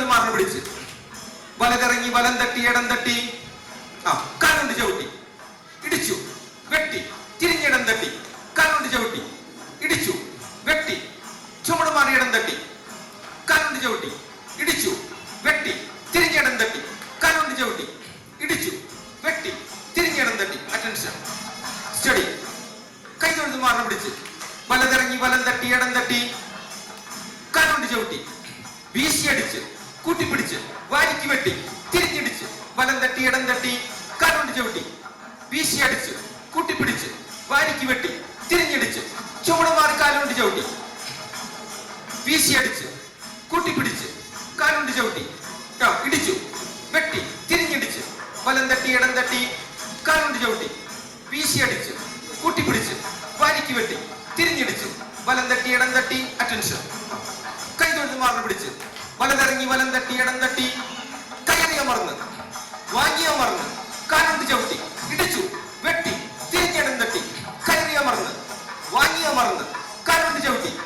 തൊഴുത് വിളിച്ച്. വലതിറങ്ങി വലം തട്ടി ഇടം തട്ടി. ആ കാലുകൊണ്ട് ചവിട്ടി. ഇടിച്ചു വെട്ടി. തിരിഞ്ഞിടം തട്ടി. കാലുകൊണ്ട് ചവിട്ടി. ഇടിച്ചു വെട്ടി. ചുമട് മാറി ഇടം തട്ടി. കാലുകൊണ്ട് ചവിട്ടി. ഇടിച്ചു വെട്ടി. തിരിഞ്ഞിടം തട്ടി. കാലുകൊണ്ട് ചവിട്ടി. ഇടിച്ചു വെട്ടി. തിരിഞ്ഞിടം തട്ടി. അറ്റൻഷൻ സ്റ്റഡി കൈ തൊഴുത് മാറിന് പിടിച്ച് വലതിറങ്ങി വലം തട്ടി ഇടം തട്ടി. കാലുകൊണ്ട് ചവിട്ടി. വീശിയടിച്ച് കൂട്ടിപ്പിടിച്ച് വാരിക്ക് വെട്ടി തിരിച്ചിടിച്ച് വലം തട്ടി ഇടം തട്ടി കാലുകൊണ്ട് ചവിട്ടി വീശിയടിച്ച് കൂട്ടിപ്പിടിച്ച് വാരിക്ക് വെട്ടി തിരിഞ്ഞിടിച്ച് ചുവട് മാറി കാലുകൊണ്ട് ചവിട്ടി വീശിയടിച്ച് കൂട്ടിപ്പിടിച്ച് കാലുകൊണ്ട് ചവിട്ടി ഇടിച്ചു വെട്ടി തിരിഞ്ഞിടിച്ച് വലം തട്ടി ഇടം തട്ടി കാലുകൊണ്ട് ചവിട്ടി വീശിയടിച്ച് കൂട്ടിപ്പിടിച്ച് വാരിക്ക് വെട്ടി തിരിഞ്ഞിടിച്ച് വലം തട്ടി ഇടം തട്ടി അറ്റൻഷൻ വലതിറങ്ങി വലം തട്ടി ഇടം തട്ടി. കയറിയ മറന്ന് വാങ്ങിയ മറന്ന് കാലുണ്ട് ചവിട്ടി. ഇടിച്ചു. വെട്ടി. തിരിഞ്ഞിടം തട്ടി. കയറിയ മറന്ന് വാങ്ങിയ മറന്ന് കാലുണ്ട് ചവിട്ടി.